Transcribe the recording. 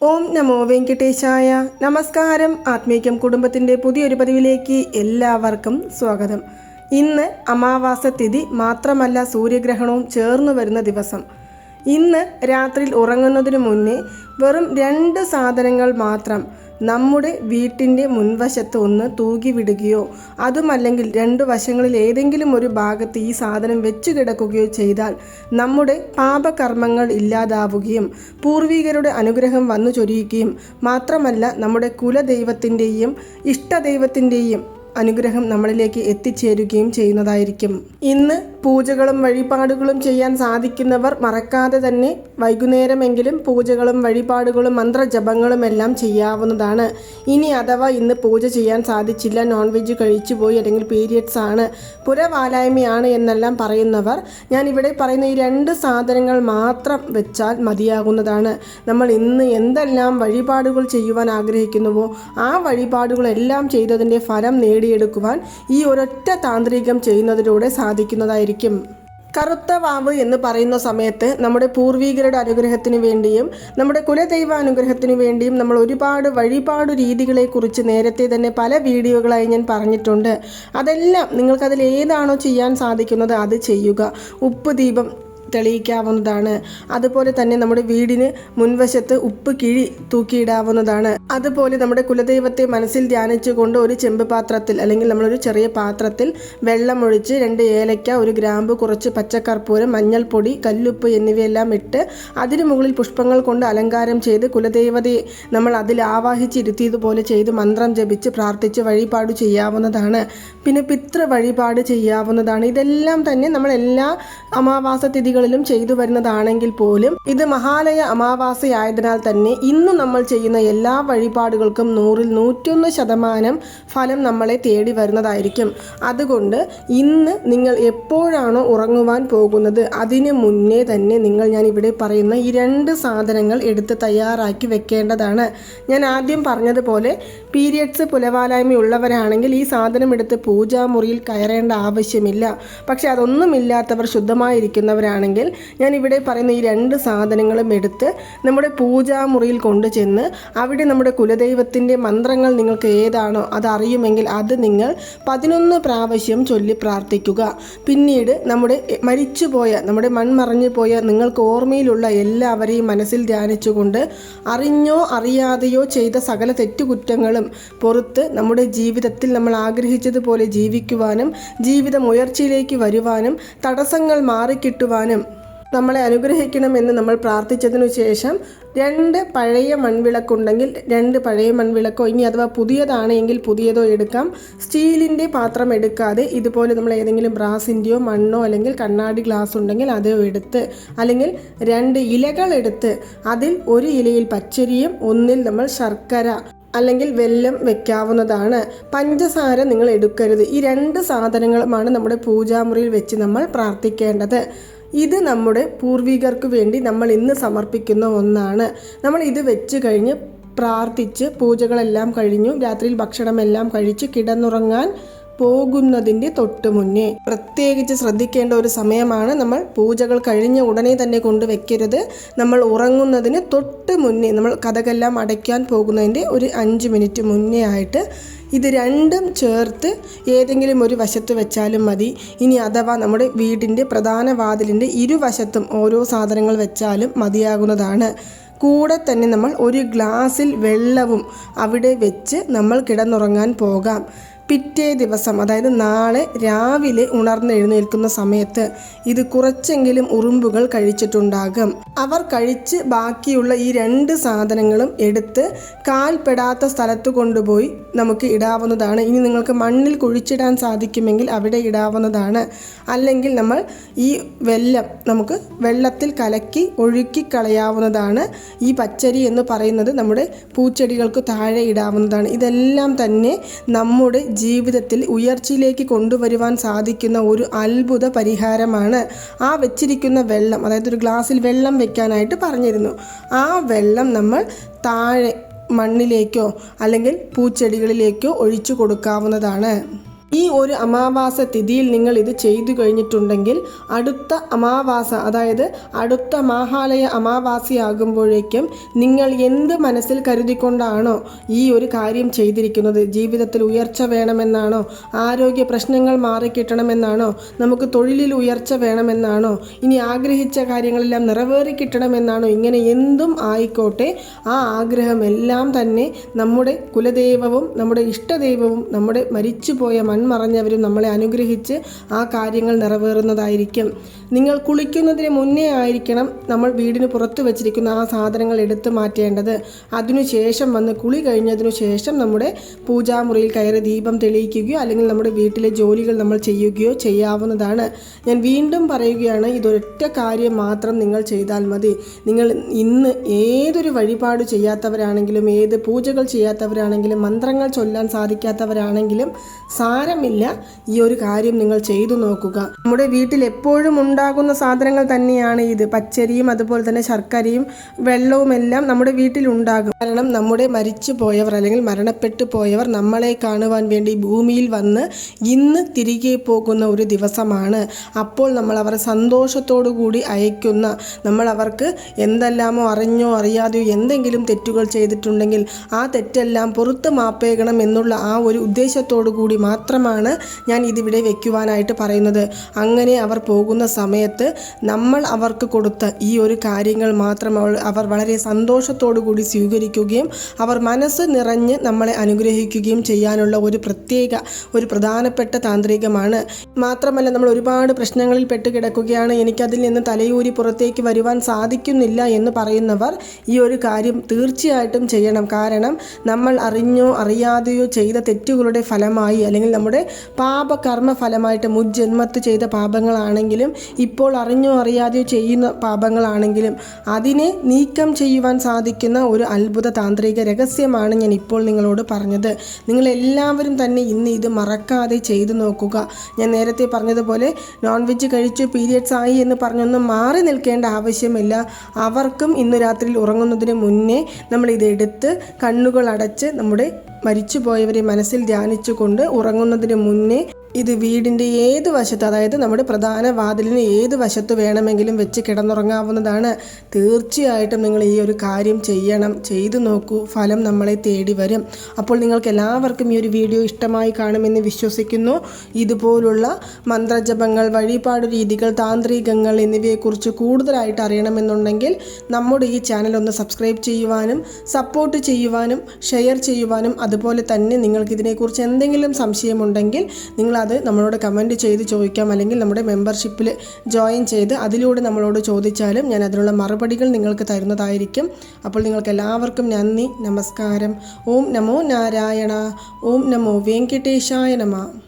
ഓം നമോ വെങ്കടേശായ നമസ്കാരം. ആത്മീകം കുടുംബത്തിന്റെ പുതിയൊരു പതിവിലേക്ക് എല്ലാവർക്കും സ്വാഗതം. ഇന്ന് അമാവാസ തിഥി മാത്രമല്ല സൂര്യഗ്രഹണവും ചേർന്നു വരുന്ന ദിവസം. ഇന്ന് രാത്രിയിൽ ഉറങ്ങുന്നതിന് മുന്നേ വെറും രണ്ട് സാധനങ്ങൾ മാത്രം നമ്മുടെ വീട്ടിന്റെ മുൻവശത്ത് ഒന്ന് തൂകി വിടുകയോ അതുമല്ലെങ്കിൽ രണ്ട് വശങ്ങളിൽ ഏതെങ്കിലും ഒരു ഭാഗത്ത് ഈ സാധനം വെച്ച് കിടക്കുകയോ ചെയ്താൽ നമ്മുടെ പാപകർമ്മങ്ങൾ ഇല്ലാതാവുകയും പൂർവികരുടെ അനുഗ്രഹം വന്നു ചൊരിയുകയും മാത്രമല്ല നമ്മുടെ കുലദൈവത്തിന്റെയും ഇഷ്ടദൈവത്തിന്റെയും അനുഗ്രഹം നമ്മളിലേക്ക് എത്തിച്ചേരുകയും ചെയ്യുന്നതായിരിക്കും. ഇന്ന് പൂജകളും വഴിപാടുകളും ചെയ്യാൻ സാധിക്കുന്നവർ മറക്കാതെ തന്നെ വൈകുന്നേരമെങ്കിലും പൂജകളും വഴിപാടുകളും മന്ത്രജപങ്ങളും എല്ലാം ചെയ്യാവുന്നതാണ്. ഇനി അഥവാ ഇന്ന് പൂജ ചെയ്യാൻ സാധിച്ചില്ല നോൺ വെജ് കഴിച്ചു പോയി അല്ലെങ്കിൽ പീരിയഡ്സ് ആണ് പുരവാലായ്മയാണ് എന്നെല്ലാം പറയുന്നവർ ഞാൻ ഇവിടെ പറയുന്ന ഈ രണ്ട് സാധനങ്ങൾ മാത്രം വെച്ചാൽ മതിയാകുന്നതാണ്. നമ്മൾ ഇന്ന് എന്തെല്ലാം വഴിപാടുകൾ ചെയ്യുവാൻ ആഗ്രഹിക്കുന്നുവോ ആ വഴിപാടുകളെല്ലാം ചെയ്തതിന്റെ ഫലം നേടിയെടുക്കുവാൻ ഈ ഒരൊറ്റ താന്ത്രികം ചെയ്യുന്നതിലൂടെ സാധിക്കുന്നതായിരിക്കും. കറുത്ത വാവ് എന്ന് പറയുന്ന സമയത്ത് നമ്മുടെ പൂർവീകരുടെ അനുഗ്രഹത്തിന് വേണ്ടിയും നമ്മുടെ കുലദൈവ അനുഗ്രഹത്തിന് വേണ്ടിയും നമ്മൾ ഒരുപാട് വഴിപാട് രീതികളെക്കുറിച്ച് നേരത്തെ തന്നെ പല വീഡിയോകളായി ഞാൻ പറഞ്ഞിട്ടുണ്ട്. അതെല്ലാം നിങ്ങൾക്കതിൽ ഏതാണോ ചെയ്യാൻ സാധിക്കുന്നത് അത് ചെയ്യുക. ഉപ്പ് ദീപം തെളിയിക്കാവുന്നതാണ്. അതുപോലെ തന്നെ നമ്മുടെ വീടിന് മുൻവശത്ത് ഉപ്പ് കിഴി തൂക്കിയിടാവുന്നതാണ്. അതുപോലെ നമ്മുടെ കുലദൈവത്തെ മനസ്സിൽ ധ്യാനിച്ചുകൊണ്ട് ഒരു ചെമ്പ് പാത്രത്തിൽ അല്ലെങ്കിൽ നമ്മളൊരു ചെറിയ പാത്രത്തിൽ വെള്ളമൊഴിച്ച് രണ്ട് ഏലയ്ക്ക ഒരു ഗ്രാമ്പ് കുറച്ച് പച്ചക്കർപ്പൂരം മഞ്ഞൾപ്പൊടി കല്ലുപ്പ് എന്നിവയെല്ലാം ഇട്ട് അതിനു മുകളിൽ പുഷ്പങ്ങൾ കൊണ്ട് അലങ്കാരം ചെയ്ത് കുലദൈവതയെ നമ്മൾ അതിൽ ആവാഹിച്ചിരുത്തിയതുപോലെ ചെയ്ത് മന്ത്രം ജപിച്ച് പ്രാർത്ഥിച്ച് വഴിപാട് ചെയ്യാവുന്നതാണ്. പിന്നെ പിതൃ വഴിപാട് ചെയ്യാവുന്നതാണ്. ഇതെല്ലാം തന്നെ നമ്മൾ എല്ലാ അമാവാസ തിഥികളിലും ചെയ്തു വരുന്നതാണെങ്കിൽ പോലും ഇത് മഹാലയ അമാവാസയായതിനാൽ തന്നെ ഇന്ന് നമ്മൾ ചെയ്യുന്ന എല്ലാ വഴിപാടുകൾക്കും നൂറിൽ നൂറ്റൊന്ന് ശതമാനം ഫലം നമ്മളെ തേടി വരുന്നതായിരിക്കും. അതുകൊണ്ട് ഇന്ന് നിങ്ങൾ എപ്പോഴാണോ ഉറങ്ങുവാൻ പോകുന്നത് അതിന് മുന്നേ തന്നെ നിങ്ങൾ ഞാൻ ഇവിടെ പറയുന്ന ഈ രണ്ട് സാധനങ്ങൾ എടുത്ത് തയ്യാറാക്കി വെക്കേണ്ടതാണ്. ഞാൻ ആദ്യം പറഞ്ഞതുപോലെ പീരിയഡ്സ് പുലവാലായ്മയുള്ളവരാണെങ്കിൽ ഈ സാധനം എടുത്ത് പൂജാമുറിയിൽ കയറേണ്ട ആവശ്യമില്ല. പക്ഷെ അതൊന്നുമില്ലാത്തവർ ശുദ്ധമായിരിക്കുന്നവരാണെങ്കിൽ ഞാൻ ഇവിടെ പറയുന്ന ഈ രണ്ട് സാധനങ്ങളും എടുത്ത് നമ്മുടെ പൂജാമുറിയിൽ കൊണ്ടുചെന്ന് അവിടെ നമ്മുടെ കുലദൈവത്തിന്റെ മന്ത്രങ്ങൾ നിങ്ങൾക്ക് ഏതാണോ അത് അറിയുമെങ്കിൽ അത് നിങ്ങൾ പതിനൊന്ന് പ്രാവശ്യം ചൊല്ലി പ്രാർത്ഥിക്കുക. പിന്നീട് നമ്മുടെ മരിച്ചുപോയ നമ്മുടെ മൺമറഞ്ഞു പോയ നിങ്ങൾക്ക് ഓർമ്മയിലുള്ള എല്ലാവരെയും മനസ്സിൽ ധ്യാനിച്ചുകൊണ്ട് അറിഞ്ഞോ അറിയാതെയോ ചെയ്ത സകല തെറ്റുകുറ്റങ്ങളും പുറത്ത് നമ്മുടെ ജീവിതത്തിൽ നമ്മൾ ആഗ്രഹിച്ചതുപോലെ ജീവിക്കുവാനും ജീവിതം ഉയർച്ചയിലേക്ക് വരുവാനും തടസ്സങ്ങൾ മാറിക്കിട്ടുവാനും നമ്മളെ അനുഗ്രഹിക്കണമെന്ന് നമ്മൾ പ്രാർത്ഥിച്ചതിനു ശേഷം രണ്ട് പഴയ മൺവിളക്കുണ്ടെങ്കിൽ രണ്ട് പഴയ മൺവിളക്കോ ഇനി അഥവാ പുതിയതാണെങ്കിൽ പുതിയതോ എടുക്കാം. സ്റ്റീലിന്റെ പാത്രം എടുക്കാതെ ഇതുപോലെ നമ്മൾ ഏതെങ്കിലും ബ്രാസിന്റെയോ മണ്ണോ അല്ലെങ്കിൽ കണ്ണാടി ഗ്ലാസ് ഉണ്ടെങ്കിൽ അതോ എടുത്ത് അല്ലെങ്കിൽ രണ്ട് ഇലകൾ എടുത്ത് അതിൽ ഒരു ഇലയിൽ പച്ചരിയും ഒന്നിൽ നമ്മൾ ശർക്കര അല്ലെങ്കിൽ വെല്ലം വെക്കാവുന്നതാണ്. പഞ്ചസാര നിങ്ങൾ എടുക്കരുത്. ഈ രണ്ട് സാധനങ്ങളുമാണ് നമ്മുടെ പൂജാമുറിയിൽ വെച്ച് നമ്മൾ പ്രാർത്ഥിക്കേണ്ടത്. ഇത് നമ്മുടെ പൂർവികർക്ക് വേണ്ടി നമ്മൾ ഇന്ന് സമർപ്പിക്കുന്ന ഒന്നാണ്. നമ്മൾ ഇത് വെച്ച് കഴിഞ്ഞ് പ്രാർത്ഥിച്ച് പൂജകളെല്ലാം കഴിഞ്ഞു. രാത്രിയിൽ ഭക്ഷണമെല്ലാം കഴിച്ച് കിടന്നുറങ്ങാൻ പോകുന്നതിന്റെ തൊട്ട് മുന്നേ. പ്രത്യേകിച്ച് ശ്രദ്ധിക്കേണ്ട ഒരു സമയമാണ് നമ്മൾ പൂജകൾ കഴിഞ്ഞ ഉടനെ തന്നെ കൊണ്ടുവയ്ക്കരുത്. നമ്മൾ ഉറങ്ങുന്നതിന് തൊട്ട് മുന്നേ നമ്മൾ കഥകെല്ലാം അടയ്ക്കാൻ പോകുന്നതിന്റെ ഒരു അഞ്ച് മിനിറ്റ് മുന്നേ ആയിട്ട് ഇത് രണ്ടും ചേർത്ത് ഏതെങ്കിലും ഒരു വശത്ത് വെച്ചാലും മതി. ഇനി അഥവാ നമ്മുടെ വീടിന്റെ പ്രധാന വാതിലിന്റെ ഇരുവശത്തും ഓരോ സാധനങ്ങൾ വെച്ചാലും മതിയാകുന്നതാണ്. കൂടെ തന്നെ നമ്മൾ ഒരു ഗ്ലാസ്സിൽ വെള്ളവും അവിടെ വെച്ച് നമ്മൾ കിടന്നുറങ്ങാൻ പോകാം. പിറ്റേ ദിവസം അതായത് നാളെ രാവിലെ ഉണർന്നെഴുന്നേൽക്കുന്ന സമയത്ത് ഇത് കുറച്ചെങ്കിലും ഉറുമ്പുകൾ കഴിച്ചിട്ടുണ്ടാകും. അവർ കഴിച്ച് ബാക്കിയുള്ള ഈ രണ്ട് സാധനങ്ങളും എടുത്ത് കാൽപ്പെടാത്ത സ്ഥലത്ത് കൊണ്ടുപോയി നമുക്ക് ഇടാവുന്നതാണ്. ഇനി നിങ്ങൾക്ക് മണ്ണിൽ കുഴിച്ചിടാൻ സാധിക്കുമെങ്കിൽ അവിടെ ഇടാവുന്നതാണ്. അല്ലെങ്കിൽ നമ്മൾ ഈ വെല്ലം നമുക്ക് വെള്ളത്തിൽ കലക്കി ഒഴുക്കി കളയാവുന്നതാണ്. ഈ പച്ചരി എന്ന് പറയുന്നത് നമ്മുടെ പൂച്ചെടികൾക്ക് താഴെ ഇടാവുന്നതാണ്. ഇതെല്ലാം തന്നെ നമ്മുടെ ജീവിതത്തിൽ ഉയർച്ചയിലേക്ക് കൊണ്ടുവരുവാൻ സാധിക്കുന്ന ഒരു അത്ഭുത പരിഹാരമാണ് ആ വെച്ചിരിക്കുന്ന വെള്ളം. അതായത് ഒരു ഗ്ലാസ്സിൽ വെള്ളം വെക്കാനായിട്ട് പറഞ്ഞിരുന്നു. ആ വെള്ളം നമ്മൾ താഴെ മണ്ണിലേക്കോ അല്ലെങ്കിൽ പൂച്ചെടികളിലേക്കോ ഒഴിച്ചു കൊടുക്കാവുന്നതാണ്. ഈ ഒരു അമാവാസ തിഥിയിൽ നിങ്ങൾ ഇത് ചെയ്തു കഴിഞ്ഞിട്ടുണ്ടെങ്കിൽ അടുത്ത അമാവാസ അതായത് അടുത്ത മാഹാലയ അമാവാസിയാകുമ്പോഴേക്കും നിങ്ങൾ എന്ത് മനസ്സിൽ കരുതിക്കൊണ്ടാണോ ഈ ഒരു കാര്യം ചെയ്തിരിക്കുന്നത്? ജീവിതത്തിൽ ഉയർച്ച വേണമെന്നാണോ? ആരോഗ്യ പ്രശ്നങ്ങൾ മാറിക്കിട്ടണമെന്നാണോ? നമുക്ക് തൊഴിലിൽ ഉയർച്ച വേണമെന്നാണോ? ഇനി ആഗ്രഹിച്ച കാര്യങ്ങളെല്ലാം നിറവേറി കിട്ടണമെന്നാണോ? ഇങ്ങനെ എന്തും ആയിക്കോട്ടെ. ആ ആഗ്രഹമെല്ലാം തന്നെ നമ്മുടെ കുലദൈവവും നമ്മുടെ ഇഷ്ടദൈവവും നമ്മുടെ മരിച്ചുപോയ മൺമറഞ്ഞവരും നമ്മളെ അനുഗ്രഹിച്ച് ആ കാര്യങ്ങൾ നിറവേറുന്നതായിരിക്കും. നിങ്ങൾ കുളിക്കുന്നതിന് മുന്നേ ആയിരിക്കണം നമ്മൾ വീടിന് പുറത്ത് വെച്ചിരിക്കുന്ന ആ സാധനങ്ങൾ എടുത്തു മാറ്റേണ്ടത്. അതിനുശേഷം വന്ന് കുളി കഴിഞ്ഞതിനു ശേഷം നമ്മുടെ പൂജാമുറിയിൽ കയറി ദീപം തെളിയിക്കുകയോ അല്ലെങ്കിൽ നമ്മുടെ വീട്ടിലെ ജോലികൾ നമ്മൾ ചെയ്യുകയോ ചെയ്യാവുന്നതാണ്. ഞാൻ വീണ്ടും പറയുകയാണ് ഇതൊരൊറ്റ കാര്യം മാത്രം നിങ്ങൾ ചെയ്താൽ മതി. നിങ്ങൾ ഇന്ന് ഏതൊരു വഴിപാട് ചെയ്യാത്തവരാണെങ്കിലും ഏത് പൂജകൾ ചെയ്യാത്തവരാണെങ്കിലും മന്ത്രങ്ങൾ ചൊല്ലാൻ സാധിക്കാത്തവരാണെങ്കിലും സാരമില്ല. ഈ ഒരു കാര്യം നിങ്ങൾ ചെയ്തു നോക്കുക. നമ്മുടെ വീട്ടിൽ എപ്പോഴും ഉണ്ടാകുന്ന സാധനങ്ങൾ തന്നെയാണ് ഇത്. പച്ചരിയും അതുപോലെ തന്നെ ശർക്കരയും വെള്ളവും എല്ലാം നമ്മുടെ വീട്ടിൽ ഉണ്ടാകും. കാരണം നമ്മുടെ മരിച്ചു പോയവർ അല്ലെങ്കിൽ മരണപ്പെട്ടു പോയവർ നമ്മളെ കാണുവാൻ വേണ്ടി ഭൂമിയിൽ വന്ന് ഇന്ന് തിരികെ പോകുന്ന ഒരു ദിവസമാണ്. അപ്പോൾ നമ്മൾ അവരെ സന്തോഷത്തോടു കൂടി അയക്കുന്ന നമ്മൾ അവർക്ക് എന്തെല്ലാമോ അറിഞ്ഞോ അറിയാതെയോ എന്തെങ്കിലും തെറ്റുകൾ ചെയ്തിട്ടുണ്ടെങ്കിൽ ആ തെറ്റെല്ലാം പുറത്ത് മാപ്പേകണം എന്നുള്ള ആ ഒരു ഉദ്ദേശത്തോടു കൂടി മാത്രമാണ് ഞാൻ ഇതിവിടെ വെക്കുവാനായിട്ട് പറയുന്നത്. അങ്ങനെ അവർ പോകുന്ന സമയത്ത് നമ്മൾ അവർക്ക് കൊടുത്ത ഈ ഒരു കാര്യങ്ങൾ മാത്രം അവർ വളരെ സന്തോഷത്തോടു കൂടി സ്വീകരിക്കുകയും അവർ മനസ്സ് നിറഞ്ഞ് നമ്മളെ അനുഗ്രഹിക്കുകയും ചെയ്യാനുള്ള ഒരു പ്രത്യേക ഒരു പ്രധാനപ്പെട്ട താന്ത്രികമാണ്. മാത്രമല്ല നമ്മൾ ഒരുപാട് പ്രശ്നങ്ങളിൽ പെട്ട് കിടക്കുകയാണ്. എനിക്കതിൽ നിന്ന് തലയൂരി പുറത്തേക്ക് വരുവാൻ സാധിക്കുന്നില്ല എന്ന് പറയുന്നവർ ഈ ഒരു കാര്യം തീർച്ചയായിട്ടും ചെയ്യണം. കാരണം നമ്മൾ അറിഞ്ഞോ അറിയാതെയോ ചെയ്ത തെറ്റുകളുടെ ഫലമായി അല്ലെങ്കിൽ നമ്മുടെ പാപകർമ്മ ഫലമായിട്ട് മുജ്ജന്മത്ത് ചെയ്ത പാപങ്ങളാണെങ്കിലും ഇപ്പോൾ അറിഞ്ഞോ അറിയാതെയോ ചെയ്യുന്ന പാപങ്ങളാണെങ്കിലും അതിനെ നീക്കം ചെയ്യുവാൻ സാധിക്കുന്ന ഒരു അത്ഭുത താന്ത്രിക രഹസ്യമാണ് ഞാൻ ഇപ്പോൾ നിങ്ങളോട് പറഞ്ഞത്. നിങ്ങളെല്ലാവരും തന്നെ ഇന്ന് ഇത് മറക്കാതെ ചെയ്തു നോക്കുക. ഞാൻ നേരത്തെ പറഞ്ഞതുപോലെ നോൺ വെജ് കഴിച്ചു പീരിയഡ്സ് ആയി എന്ന് പറഞ്ഞൊന്നും മാറി നിൽക്കേണ്ട ആവശ്യമില്ല. അവർക്കും ഇന്ന് രാത്രിയിൽ ഉറങ്ങുന്നതിന് മുന്നേ നമ്മൾ ഇതെടുത്ത് കണ്ണുകൾ അടച്ച് നമ്മുടെ മരിച്ചുപോയവരെ മനസ്സിൽ ധ്യാനിച്ചുകൊണ്ട് ഉറങ്ങുന്നതിന് മുന്നേ ഇത് വീടിന്റെ ഏത് വശത്ത് അതായത് നമ്മുടെ പ്രധാന വാതിലിന് ഏത് വശത്ത് വേണമെങ്കിലും വെച്ച് കിടന്നുറങ്ങാവുന്നതാണ്. തീർച്ചയായിട്ടും നിങ്ങൾ ഈ ഒരു കാര്യം ചെയ്യണം. ചെയ്തു നോക്കൂ ഫലം നമ്മളെ തേടി വരും. അപ്പോൾ നിങ്ങൾക്ക് എല്ലാവർക്കും ഈ ഒരു വീഡിയോ ഇഷ്ടമായി കാണുമെന്ന് വിശ്വസിക്കുന്നു. ഇതുപോലുള്ള മന്ത്രജപങ്ങൾ വഴിപാട് രീതികൾ താന്ത്രികങ്ങൾ എന്നിവയെക്കുറിച്ച് കൂടുതലായിട്ട് അറിയണമെന്നുണ്ടെങ്കിൽ നമ്മുടെ ഈ ചാനൽ ഒന്ന് സബ്സ്ക്രൈബ് ചെയ്യുവാനും സപ്പോർട്ട് ചെയ്യുവാനും ഷെയർ ചെയ്യുവാനും അതുപോലെ തന്നെ നിങ്ങൾക്ക് ഇതിനെക്കുറിച്ച് എന്തെങ്കിലും സംശയമുണ്ടെങ്കിൽ നിങ്ങളത് നമ്മളോട് കമന്റ് ചെയ്ത് ചോദിക്കാം. അല്ലെങ്കിൽ നമ്മുടെ മെമ്പർഷിപ്പിൽ ജോയിൻ ചെയ്ത് അതിലൂടെ നമ്മളോട് ചോദിച്ചാലും ഞാൻ അതിനുള്ള മറുപടികൾ നിങ്ങൾക്ക് തരുന്നതായിരിക്കും. അപ്പോൾ നിങ്ങൾക്ക് എല്ലാവർക്കും നന്ദി നമസ്കാരം. ഓം നമോ നാരായണ ഓം നമോ വെങ്കടേശായ നമ.